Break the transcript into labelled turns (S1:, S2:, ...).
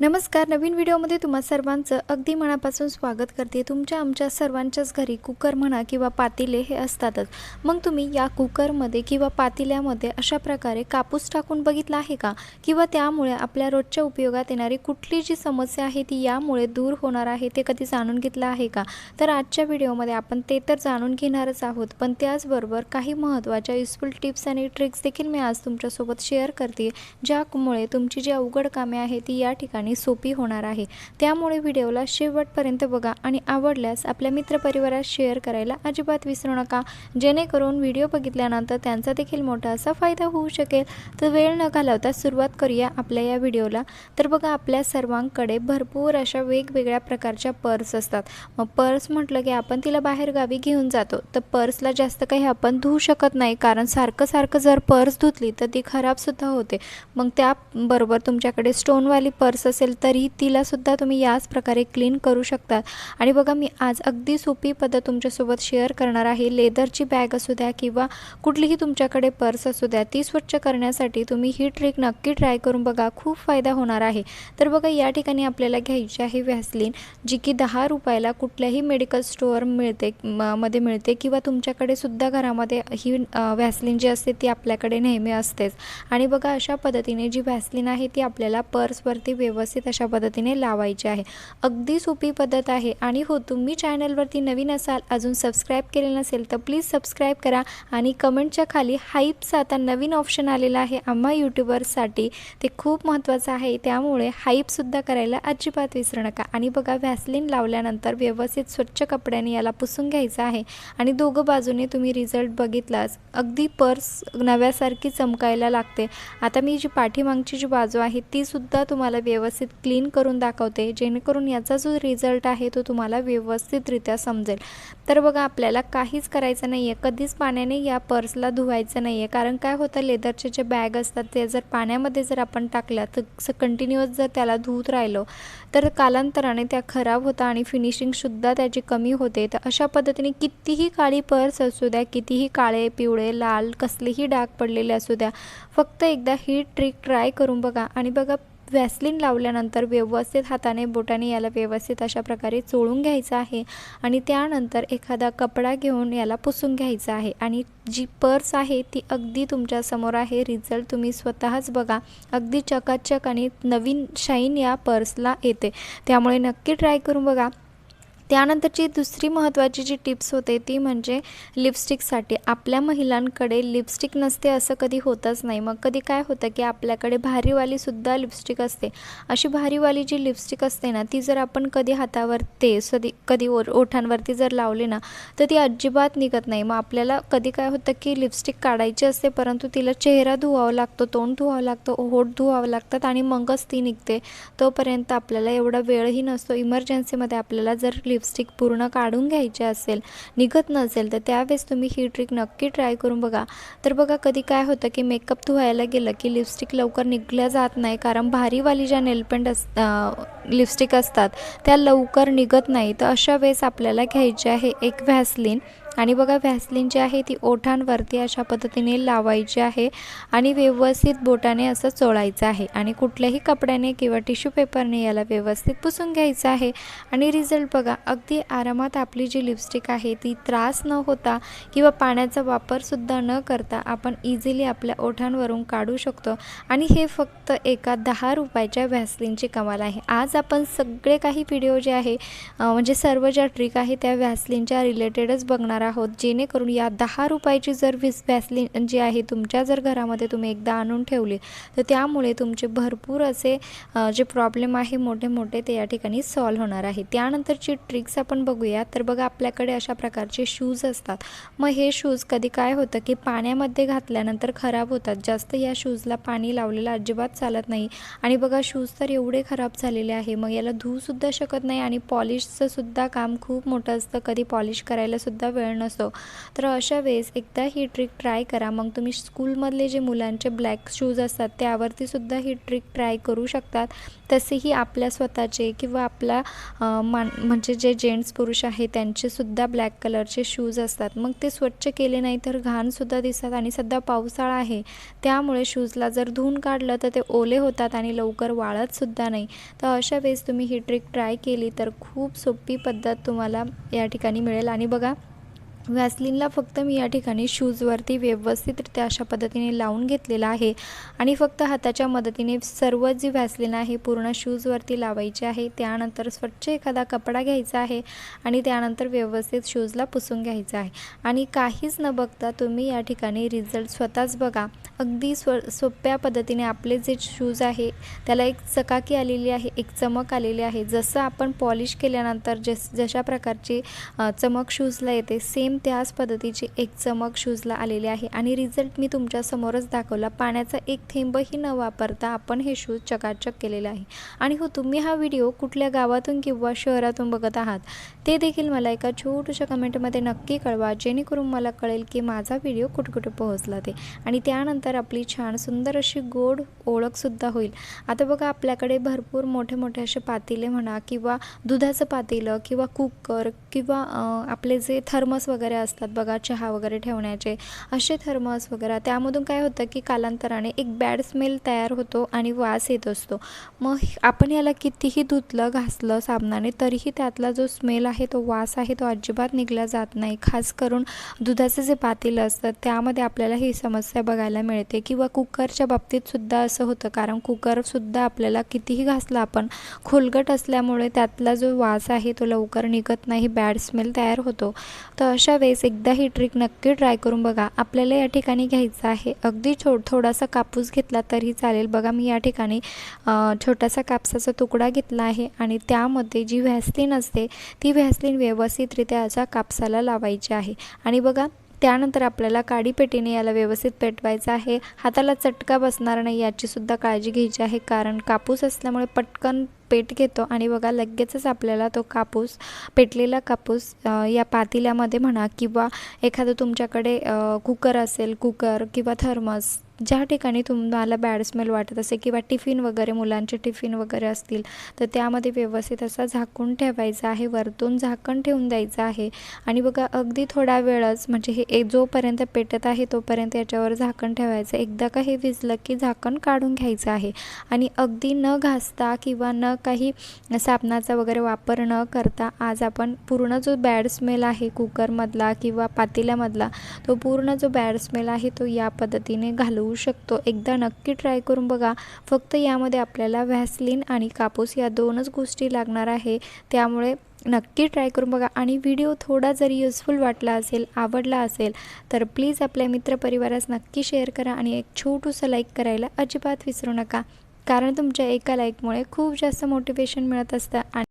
S1: नमस्कार नवीन व्हिडिओमध्ये तुम्हा सर्वांचं अगदी मनापासून स्वागत करते. तुमच्या आमच्या सर्वांच्याच घरी कुकर म्हणा किंवा पातेले हे असतातच. मग तुम्ही या कुकरमध्ये किंवा पातेल्यामध्ये अशा प्रकारे कापूस टाकून बघितला आहे का? किंवा त्यामुळे आपल्या रोजच्या उपयोगात येणारी कुठली जी समस्या आहे ती यामुळे दूर होणार आहे ते कधी जाणून घेतलं आहे का? तर आजच्या व्हिडिओमध्ये आपण ते तर जाणून घेणारच आहोत पण त्याचबरोबर काही महत्त्वाच्या युजफुल टिप्स आणि ट्रिक्स देखील मी आज तुमच्यासोबत शेअर करते ज्यामुळे तुमची जी अवघड कामे आहे ती या ठिकाणी सोपी होणार आहे. त्यामुळे व्हिडिओला शेवटपर्यंत बघा आणि आवडल्यास आपल्या मित्रपरिवारात शेअर करायला अजिबात विसरू नका. जेणेकरून व्हिडिओ बघितल्यानंतर त्यांचा देखील मोठा असा फायदा होऊ शकेल. तर वेळ न घालवता सुरुवात करूया आपल्या या व्हिडिओला. तर बघा आपल्या सर्वांकडे भरपूर अशा वेगवेगळ्या प्रकारच्या पर्स असतात. मग पर्स म्हटलं की आपण तिला बाहेर गावी घेऊन जातो. तर पर्सला जास्त काही आपण धुवू शकत नाही. कारण सारखं सारखं जर पर्स धुतली तर ती खराबसुद्धा होते. मग त्याबरोबर तुमच्याकडे स्टोनवाली पर्स असेल तरी तिलासुद्धा तुम्ही याच प्रकारे क्लीन करू शकता. आणि बघा मी आज अगदी सोपी पद्धत तुमच्यासोबत शेअर करणार आहे. लेदरची बॅग असू द्या किंवा कुठलीही तुमच्याकडे पर्स असू द्या ती स्वच्छ करण्यासाठी तुम्ही ही ट्रिक नक्की ट्राय करून बघा. खूप फायदा होणार आहे. तर बघा या ठिकाणी आपल्याला घ्यायची आहे व्हॅसलिन जी की दहा रुपयाला कुठल्याही मेडिकल स्टोअर मिळते म- मध्ये मिळते किंवा तुमच्याकडे सुद्धा घरामध्ये ही व्हॅसलिन जी असते ती आपल्याकडे नेहमी असतेच. आणि बघा अशा पद्धतीने जी व्हॅसलिन आहे ती आपल्याला पर्सवरती व्यवस्थित अशा पद्धतीने लावायची आहे. अगदी सोपी पद्धत आहे आणि हो तुम्ही चॅनलवरती नवीन असाल अजून सबस्क्राईब केले नसेल तर प्लीज सबस्क्राईब करा आणि कमेंटच्या खाली हाईपचा आता नवीन ऑप्शन आलेला आहे आम्हा यूट्यूबर्ससाठी ते खूप महत्त्वाचं आहे त्यामुळे हाईपसुद्धा करायला अजिबात विसरू नका. आणि बघा व्हॅसलीन लावल्यानंतर व्यवस्थित स्वच्छ कपड्याने याला पुसून घ्यायचं आहे आणि दोघं बाजूने तुम्ही रिझल्ट बघितलाच अगदी पर्स नव्यासारखी चमकायला लागते. आता मी जी पाठीमागची जी बाजू आहे ती सुद्धा तुम्हाला व्यवस्थित व्यवस्थित क्लीन करून दाखवते जेणेकरून याचा जो रिझल्ट आहे तो तुम्हाला व्यवस्थितरित्या समजेल. तर बघा आपल्याला काहीच करायचं नाही आहे कधीच पाण्याने या पर्सला धुवायचं नाही आहे कारण काय होतं लेदरचे जे बॅग असतात ते जर पाण्यामध्ये जर आपण टाकल्या तर कंटिन्युअस जर त्याला धुत राहिलो तर कालांतराने त्या खराब होतात आणि फिनिशिंगसुद्धा त्याची कमी होते. तर अशा पद्धतीने कितीही काळी पर्स असू द्या कितीही काळे पिवळे लाल कसलेही डाग पडलेले असू द्या फक्त एकदा ही ट्रिक ट्राय करून बघा. आणि बघा व्हॅसलिन लावल्यानंतर व्यवस्थित हाताने बोटाने याला व्यवस्थित अशा प्रकारे चोळून घ्यायचं आहे आणि त्यानंतर एखादा कपडा घेऊन याला पुसून घ्यायचा आहे. आणि जी पर्स आहे ती अगदी तुमच्यासमोर आहे. रिझल्ट तुम्ही स्वतःच बघा. अगदी चकाचक आणि नवीन शाईन या पर्सला येते. त्यामुळे नक्की ट्राय करून बघा. त्यानंतरची दुसरी महत्त्वाची जी टिप्स होते ती म्हणजे लिपस्टिकसाठी. आपल्या महिलांकडे लिपस्टिक नसते असं कधी होतच नाही. मग कधी काय होतं की आपल्याकडे भारीवालीसुद्धा लिपस्टिक असते. अशी भारीवाली जी लिपस्टिक असते ना ती जर आपण कधी हातावर ते सदी कधी ओ ओठांवरती जर लावली ना तर ती अजिबात निघत नाही. मग आपल्याला कधी काय होतं की लिपस्टिक काढायची असते परंतु तिला चेहरा धुवावा लागतो तोंड धुवावं लागतं होठ धुवावं लागतात आणि मगच ती निघते. तोपर्यंत आपल्याला एवढा वेळही नसतो. इमर्जन्सीमध्ये आपल्याला जर लिप लिपस्टिक पूर्ण काढून घ्यायची असेल निघत नसेल तर त्यावेळेस तुम्ही ही ट्रिक नक्की ट्राय करून बघा. तर बघा कधी काय होतं की मेकअप धुवायला गेलं की लिपस्टिक लवकर निघल्या जात नाही कारण भारीवाली ज्या नेलपेंट अस लिपस्टिक असतात त्या लवकर निघत नाही. तर अशा वेळेस आपल्याला घ्यायची आहे एक व्हॅसलिन आणि बघा व्हॅसलिन जी आहे ती ओठांवरती अशा पद्धतीने लावायची आहे आणि व्यवस्थित बोटाने असं चोळायचं आहे आणि कुठल्याही कपड्याने किंवा टिश्यू पेपरने याला व्यवस्थित पुसून घ्यायचं आहे. आणि रिझल्ट बघा अगदी आरामात आपली जी लिपस्टिक आहे ती त्रास न होता किंवा पाण्याचा वापरसुद्धा न करता आपण इझिली आपल्या ओठांवरून काढू शकतो. आणि हे फक्त एका दहा रुपयाच्या व्हॅसलिनची कमाल आहे. आज आपण सगळे काही व्हिडिओ जे आहे म्हणजे सर्व ज्या ट्रिक आहे त्या व्हॅसलिनच्या रिलेटेडच बघणार आहोत. जेणेकरून या दहा रुपयाची जर विस व्हॅसलीन जी आहे तुमच्या जर घरामध्ये तुम्ही एकदा आणून ठेवली तर त्यामुळे तुमचे भरपूर असे जे प्रॉब्लेम आहे मोठे मोठे ते या ठिकाणी सॉल्व्ह होणार आहे. त्यानंतरची ट्रिक्स आपण बघूया. तर बघा आपल्याकडे अशा प्रकारचे शूज असतात. मग हे शूज कधी काय होतं की पाण्यामध्ये घातल्यानंतर खराब होतात. जास्त या शूजला पाणी लावलेलं अजिबात चालत नाही. आणि बघा शूज तर एवढे खराब झालेले आहे. मग याला धूसुद्धा शकत नाही आणि पॉलिशचं सुद्धा काम खूप मोठं असतं. कधी पॉलिश करायलासुद्धा वेळ वेळ नसतो. तर अशा वेळेस एकदा ही ट्रिक ट्राय करा. मग तुम्ही स्कूलमधले जे मुलांचे ब्लॅक शूज असतात त्यावरतीसुद्धा ही ट्रिक ट्राय करू शकतात. तसेही आपल्या स्वतःचे किंवा आपला मान म्हणजे जे जेंट्स पुरुष आहे त्यांचेसुद्धा ब्लॅक कलरचे शूज असतात. मग ते स्वच्छ केले नाही तर घाणसुद्धा दिसतात आणि सध्या पावसाळा आहे. त्यामुळे शूजला जर धुवून काढलं तर ते ओले होतात आणि लवकर वाळतसुद्धा नाही. तर अशा वेळेस तुम्ही ही ट्रिक ट्राय केली तर खूप सोपी पद्धत तुम्हाला या ठिकाणी मिळेल. आणि बघा व्हॅसलिनला फक्त मी या ठिकाणी शूजवरती व्यवस्थितरित्या अशा पद्धतीने लावून घेतलेला आहे. आणि फक्त हाताच्या मदतीने सर्व जी व्हॅसलिन आहे पूर्ण शूजवरती लावायची आहे. त्यानंतर स्वच्छ एखादा कपडा घ्यायचा आहे आणि त्यानंतर व्यवस्थित शूजला पुसून घ्यायचा आहे. आणि काहीच न बघता तुम्ही या ठिकाणी रिझल्ट स्वतःच बघा. अगदी स्व सोप्या पद्धतीने आपले जे शूज आहे त्याला एक चकाकी आलेली आहे एक चमक आलेली आहे. जसं आपण पॉलिश केल्यानंतर जस जशा प्रकारची चमक शूजला येते सेम त्याच पद्धतीची एक चमक शूजला आलेली आहे. आणि रिझल्ट मी तुमच्यासमोरच दाखवला. पाण्याचा एक थेंबही न वापरता आपण हे शूज चकाचक केलेले आहे. आणि हो तुम्ही हा व्हिडिओ कुठल्या गावातून किंवा शहरातून बघत आहात ते देखील मला एका छोट्याशा कमेंटमध्ये नक्की कळवा जेणेकरून मला कळेल की माझा व्हिडिओ कुठे कुठे पोहोचला ते. आणि त्यानंतर आपली छान सुंदर अशी गोड ओळखसुद्धा होईल. आता बघा आपल्याकडे भरपूर मोठे मोठे असे पातेले म्हणा किंवा दुधाचं पातेलं किंवा कुकर किंवा आपले जे थर्मस वगैरे असतात बघा चहा वगैरे ठेवण्याचे असे थर्मस वगैरे. त्यामधून काय होतं की कालांतराने एक बॅड स्मेल तयार होतो आणि वास येत असतो. मग आपण याला कितीही धुतलं घासलं साबणाने तरीही त्यातला जो स्मेल आहे तो वास आहे तो अजिबात निघला जात नाही. खास करून दुधाचं जे पातेलं असतं त्यामध्ये आपल्याला ही समस्या बघायला मिळते किंवा कुकरच्या बाबतीत सुद्धा असं होतं. कारण कुकरसुद्धा आपल्याला कितीही घासलं आपण खोलगट असल्यामुळे त्यातला जो वास आहे तो लवकर निघत नाही बॅड स्मेल तयार होतो. तर अशा वेळेस एकदा ही ट्रिक नक्की ट्राय करून बघा. आपल्याला या ठिकाणी घ्यायचं आहे. अगदी छो थोडासा कापूस घेतला तरी चालेल. बघा मी या ठिकाणी छोटासा कापसाचा तुकडा घेतला आहे आणि त्यामध्ये जी व्हॅसलीन असते ती व्हॅसलीन व्यवस्थितरित्या अशा कापसाला लावायची आहे. आणि बघा त्यानंतर आपल्याला काडीपेटीने याला व्यवस्थित पेटवायचं आहे. हाताला चटका बसणार नाही याचीसुद्धा काळजी घ्यायची आहे. कारण कापूस असल्यामुळे पटकन पेट घेतो. आणि बघा लगेचच आपल्याला तो कापूस पेटलेला कापूस या पातेल्यामध्ये म्हणा किंवा एखादं तुमच्याकडे कुकर असेल कुकर किंवा थर्मस ज्या ठिकाणी तुम्हाला बॅड स्मेल वाटत असेल किंवा टिफिन वगैरे मुलांचे टिफिन वगैरे असतील तर त्यामध्ये व्यवस्थित असा झाकून ठेवायचा आहे वरतून झाकण ठेवून द्यायचं आहे. आणि बघा अगदी थोडा वेळच म्हणजे हे जोपर्यंत पेटत आहे तोपर्यंत याच्यावर झाकण ठेवायचं. एकदा का हे विजलं की झाकण काढून घ्यायचं आहे. आणि अगदी न घासता किंवा न काही साबणाचा वगैरे वापर न करता आज आपण पूर्ण जो बॅड स्मेल आहे कुकरमधला किंवा पातेल्यामधला तो पूर्ण जो बॅड स्मेल आहे तो या पद्धतीने घालवू शकतो. एकदा नक्की ट्राय करून बघा. फक्त यामध्ये आपल्याला व्हॅसलिन आणि कापूस या दोनच गोष्टी लागणार आहे. त्यामुळे नक्की ट्राय करून बघा. आणि व्हिडिओ थोडा जरी युजफुल वाटला असेल आवडला असेल तर प्लीज आपल्या मित्रपरिवारास नक्की शेअर करा आणि एक छोटूसं लाईक करायला अजिबात विसरू नका. कारण तुमच्या एका लाईकमुळे खूप जास्त मोटिवेशन मिळत असतं आणि